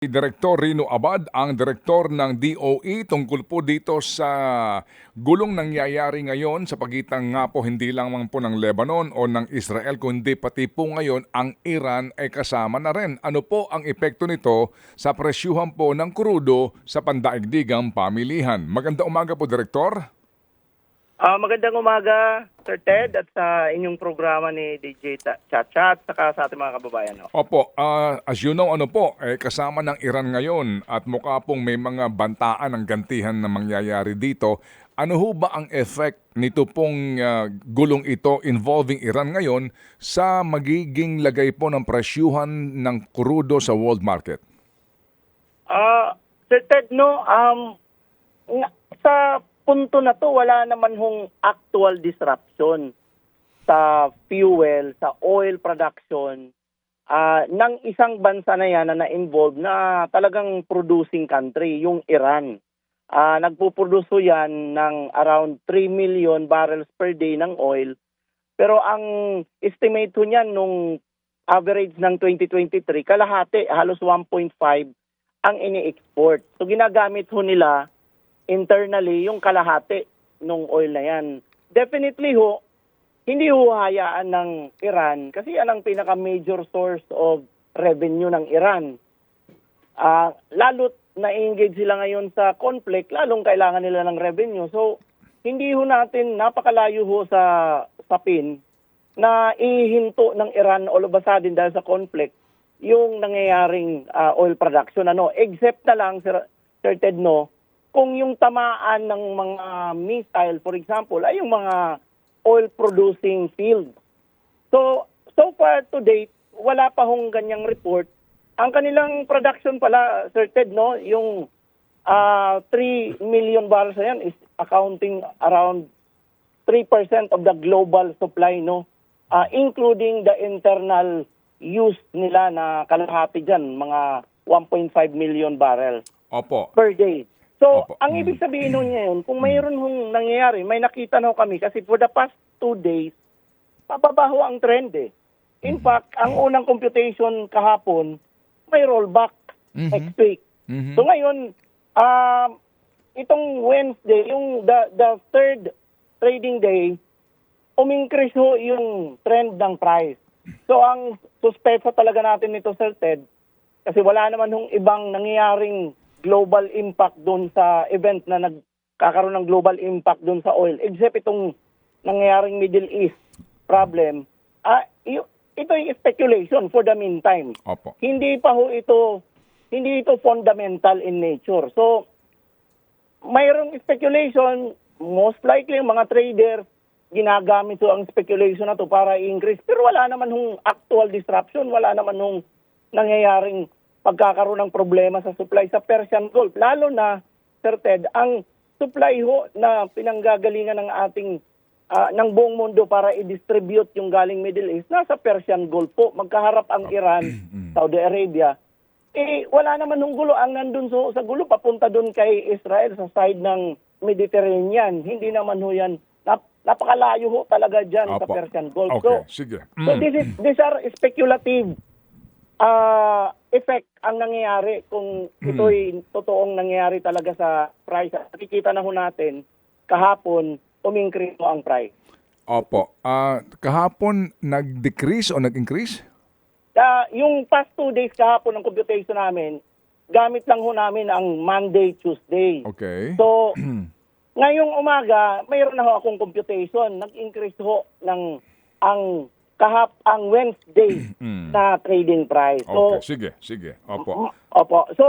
Direktor Rino Abad, ang direktor ng DOE tungkol po dito sa gulong nangyayari ngayon sa pagitan nga po hindi lang man po ng Lebanon o ng Israel kundi pati po ngayon ang Iran ay kasama na rin. Ano po ang epekto nito sa presyuhan po ng krudo sa pandaigdigang pamilihan? Maganda umaga po, Direktor. Ah, magandang umaga, Sir Ted, at sa inyong programa ni DJ Chacha at saka sa ating mga kababayan. No? Opo, ah, as you know, ano po, eh, kasama ng Iran ngayon at mukha pong may mga bantaan ng gantihan na mangyayari dito. Ano ho ba ang effect nito pong ah, gulong ito involving Iran ngayon sa magiging lagay po ng presyuhan ng krudo sa world market? Ah, Sir Ted, no, um, sa punto na to, wala naman hong actual disruption sa fuel, sa oil production, ah, ng isang bansa na yan na na-involve na talagang producing country, yung Iran. Ah, nagpuproduce yan ng around 3 million barrels per day ng oil. Pero ang estimate ho niyan nung average ng 2023, kalahati, halos 1.5 ang ini-export. So ginagamit ho nila internally yung kalahati nung oil na yan. Definitely ho, hindi ho hayaan ng Iran kasi yan ang pinaka-major source of revenue ng Iran. Ah, lalo't na-engage sila ngayon sa conflict, lalong kailangan nila ng revenue. So, hindi ho natin napakalayo ho sa sapin na ihinto ng Iran o lubasadin dahil sa conflict yung nangyayaring ah, oil production ano except na lang Sir, Sir Ted no kung yung tamaan ng mga missile for example ay yung mga oil producing field so so far to date wala pa hong ganyang report ang kanilang production pala Sir Ted no yung ah 3 million barrels na yan is accounting around 3% of the global supply no Ah, including the internal use nila na kalahati dyan, mga 1.5 million barrels Opo. per day. So, Opo. ang Mm. ibig sabihin nun ngayon, kung mayroon hong nangyayari, may nakita na kami kasi for the past two days, pababaho ang trend eh. In Mm-hmm. fact, ang unang computation kahapon, may rollback Mhm. next week. Mhm. So ngayon, um, itong Wednesday, yung the, the third trading day, umingkrease ho yung trend ng price. So ang suspecha talaga natin nito, Sir Ted, kasi wala naman hong ibang nangyayaring global impact doon sa event na nagkakaroon ng global impact doon sa oil, except itong nangyayaring Middle East problem. Ah, ito yung speculation for the meantime Opo. hindi pa ho ito hindi ito fundamental in nature. So mayroong speculation, most likely yung mga traders ginagamit ho ang speculation na to para i-increase pero wala naman hong actual disruption, wala naman hong nangyayaring pagkakaroon ng problema sa supply sa Persian Gulf. Lalo na, Sir Ted, ang supply ho na pinanggagalingan ng ating ah, ng buong mundo para i-distribute yung galing Middle East, nasa Persian Gulf po. Magkaharap ang Iran, Saudi Arabia. Eh, wala naman nung gulo. Ang nandun so, sa gulo, papunta dun kay Israel sa side ng Mediterranean. Hindi naman ho yan. Nap, napakalayo ho talaga dyan sa Opo. Persian Gulf. Okay, So, sige. So Mm. this is these are speculative uh, effect ang nangyayari kung ito'y totoong nangyayari talaga sa price. Nakikita na ho natin kahapon umingkrease mo ang price. Opo. Ah, kahapon nag-decrease o nag-increase? Ah, yung past two days kahapon ng computation namin, gamit lang ho namin ang Monday, Tuesday. Okay. So, ngayong umaga, mayroon na ho akong computation. Nag-increase ho ng ang kahap ang Wednesday Mm. na trading price. So, Okay, sige, sige. Opo. Opo. So,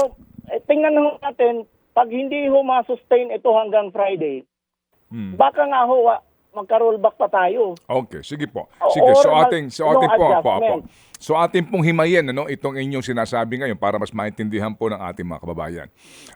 eh, tingnan ho natin, pag hindi ho ma-sustain ito hanggang Friday, Mm. baka nga ho, wa- magka-rollback pa tayo. Okay, sige po. Sige, so ating so no ating po, po, po. adjustment. So ating pong himayin ano itong inyong sinasabi ngayon para mas maintindihan po ng ating mga kababayan.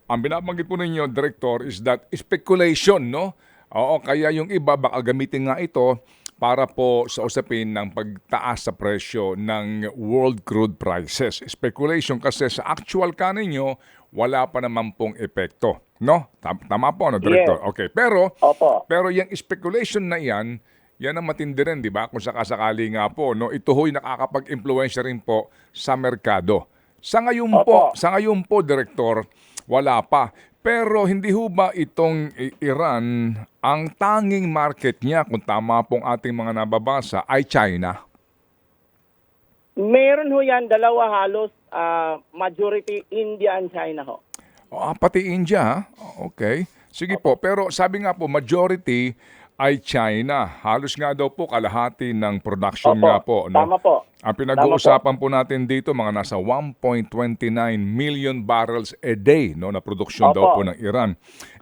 Ang binabanggit po ninyo, Director, is that speculation, no? Oo, kaya yung iba baka gamitin nga ito para po sa usapin ng pagtaas sa presyo ng world crude prices. Speculation kasi sa actual ka ninyo, wala pa naman pong epekto. No? Tam- Tama po, no, Director? Yes. Okay. Pero, Opo. pero yung speculation na yan, yan ang matindi rin, di ba? Kung sakasakali nga po, no? ito ho'y nakakapag-impluensya rin po sa merkado. Sa ngayon Opo. po, sa ngayon po, Direktor, wala pa. Pero hindi ho ba itong Iran, ang tanging market niya, kung tama pong ating mga nababasa, ay China? Meron ho yan, dalawa halos, ah, majority India and China ho. Ah, pati India? Okay. Sige po, pero sabi nga po, majority ay China. Halos nga daw po kalahati ng production Opo, nga po. No? tama po. Ang pinag-uusapan po natin dito, mga nasa 1.29 million barrels a day no, na produksyon daw Opo. po ng Iran.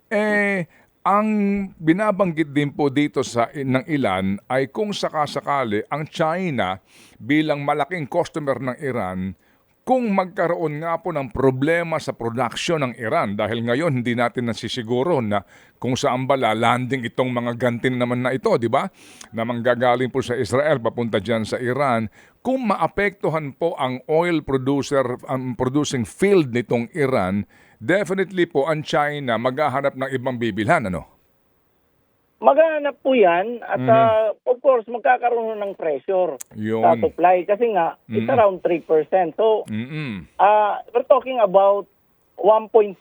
Eh, ang binabanggit din po dito sa ng ilan ay kung sakasakali ang China bilang malaking customer ng Iran kung magkaroon nga po ng problema sa production ng Iran dahil ngayon hindi natin nasisiguro na kung saan ba landing itong mga gantin naman na ito, di ba? Na manggagaling po sa Israel papunta dyan sa Iran. Kung maapektuhan po ang oil producer, ang producing field nitong Iran, definitely po ang China maghahanap ng ibang bibilhan, ano? Maghanap po yan at ah, of course magkakaroon ng pressure sa Yun. supply kasi nga it's around 3%. So Mm-mm. ah, we're talking about 1.5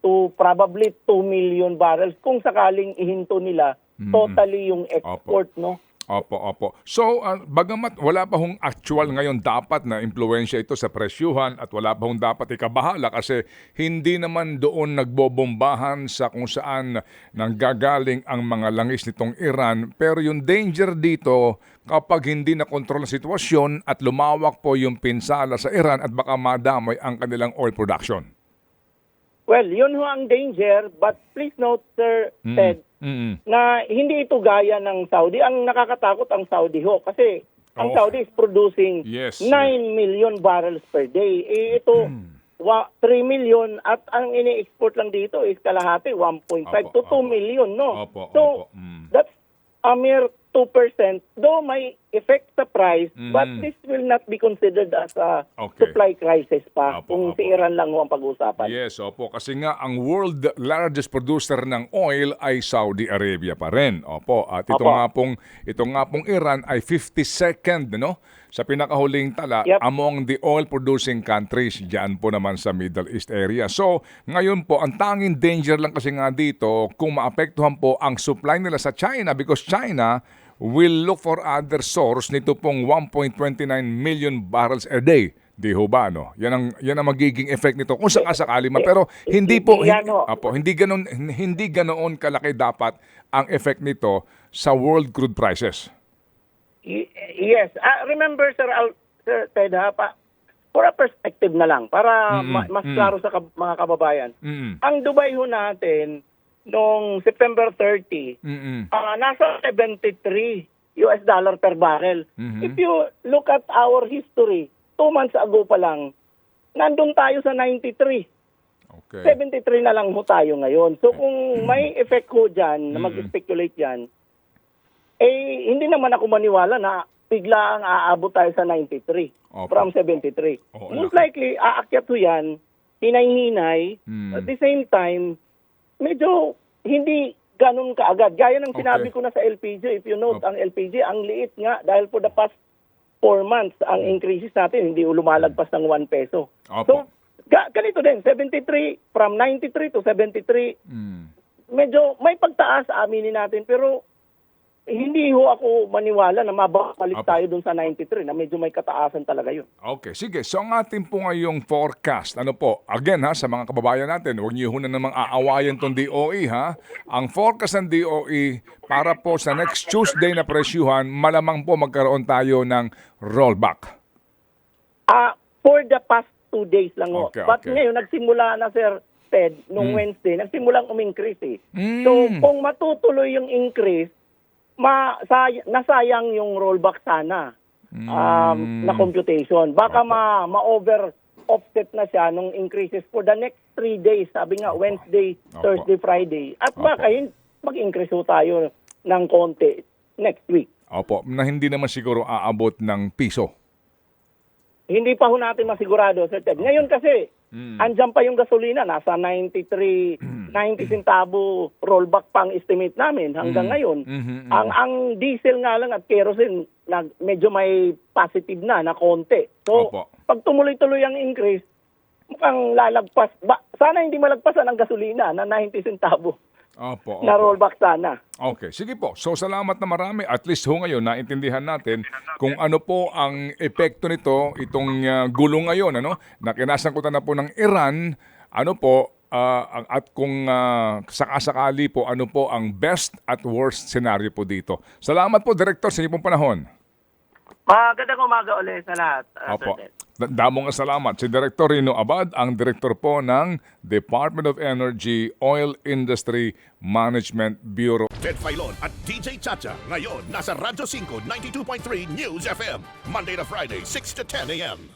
to probably 2 million barrels kung sakaling ihinto nila totally yung export no. Opo, opo. So, ah, bagamat wala pa hong actual ngayon dapat na impluensya ito sa presyuhan at wala pa hong dapat ikabahala kasi hindi naman doon nagbobombahan sa kung saan nanggagaling ang mga langis nitong Iran. Pero yung danger dito kapag hindi na kontrol ang sitwasyon at lumawak po yung pinsala sa Iran at baka madamay ang kanilang oil production. Well, yun ho ang danger but please note Sir Ted Mm-mm. na hindi ito gaya ng Saudi. Ang nakakatakot ang Saudi ho kasi ang Oo. Saudi is producing Yes, 9 million barrels per day. Eh, ito Hmm. wa, 3 million at ang ini-export lang dito is kalahati 1.5 to 2 Opo, opo. million, no? Opo, so, opo. Mm. that's a mere 2%, though may effect sa price, but Mhm. this will not be considered as a Okay. supply crisis pa Opo, kung opo. si Iran lang ho ang pag-uusapan. Yes, opo. Kasi nga, ang world largest producer ng oil ay Saudi Arabia pa rin. Opo. At ito Opo. nga pong, ito nga pong Iran ay 52nd, no? Sa pinakahuling tala Yep. among the oil-producing countries diyan po naman sa Middle East area. So, ngayon po, ang tanging danger lang kasi nga dito kung maapektuhan po ang supply nila sa China because China will look for other source nito pong 1.29 million barrels a day. Di ho ba, no? Yan ang, yan ang magiging effect nito kung sakasakali man. Pero hindi po, hindi, ho. apo, hindi, ganon, hindi ganoon kalaki dapat ang effect nito sa world crude prices. Y- yes. Ah, remember, Sir, Al- Sir Ted, ha, pa, for a perspective na lang, para Mm-mm, ma- mas mm. klaro sa kab- mga kababayan. Mm-mm. Ang Dubai ho natin, noong September 30, Mm-mm. ah, nasa 73 US dollar per barrel. Mhm. If you look at our history, two months ago pa lang, nandun tayo sa 93. Okay. 73 na lang ho tayo ngayon. So kung may effect ho dyan, na Mm. mag-speculate dyan, eh hindi naman ako maniwala na bigla ang aabot tayo sa 93 Opo. from 73. Oo, Most laki. likely, aakyat ho yan, hinay-hinay, Mm. at the same time, medyo hindi ganun kaagad. Gaya ng sinabi Okay. ko na sa LPG, if you note, Opo. ang LPG, ang liit nga, dahil for the past four months, ang increases natin, hindi lumalagpas ng 1 peso. Opo. So, ga- ganito din, 73, from 93 to 73, Mm. medyo may pagtaas, aminin natin, pero hindi ho ako maniwala na mababalik tayo dun sa 93, na medyo may kataasan talaga yun. Okay, sige. So ang ating po ngayong forecast, ano po, again ha, sa mga kababayan natin, huwag niyo ho na namang aawayan tong DOE ha. Ang forecast ng DOE para po sa next Tuesday na presyuhan, malamang po magkaroon tayo ng rollback. Ah, for the past two days lang ho. Okay, But okay. ngayon, nagsimula na, Sir Ted, nung Mm. Wednesday, nagsimulang umingcrease eh. Mm. So, kung matutuloy yung increase, ma say- nasayang yung rollback sana um, Mm. na computation. Baka ma ma-over offset na siya nung increases for the next three days. Sabi nga, Wednesday, Opo. Thursday, Friday. At Opo. baka hin- mag-increase tayo ng konti next week. Opo, na hindi naman siguro aabot ng piso. Hindi pa ho natin masigurado, Sir Ted. Ngayon kasi, Mm. andyan pa yung gasolina. Nasa 93, 90 centavo rollback pang estimate namin hanggang Mm. ngayon. Mhm, mhm. Ang ang diesel nga lang at kerosene, nag, medyo may positive na, na konti. So, Opo. pag tumuloy-tuloy ang increase, mukhang lalagpas. Ba, sana hindi malagpasan ang gasolina na 90 centavo Opo, na opo. rollback sana. Okay, sige po. So salamat na marami. At least ho ngayon, naintindihan natin kung ano po ang epekto nito, itong uh, gulo ngayon, ano, na kinasangkutan na po ng Iran, ano po, ah, ang- at kung uh, sakasakali po, ano po ang best at worst scenario po dito. Salamat po, Director, sa inyong panahon. Magandang umaga ulit sa lahat. uh, Opo. Damong salamat. Si Director Rino Abad, ang Director po ng Department of Energy Oil Industry Management Bureau. Ted Filon at DJ Chacha. Ngayon, nasa Radyo 5, 92.3 News FM. Monday to Friday, 6 to 10 a.m.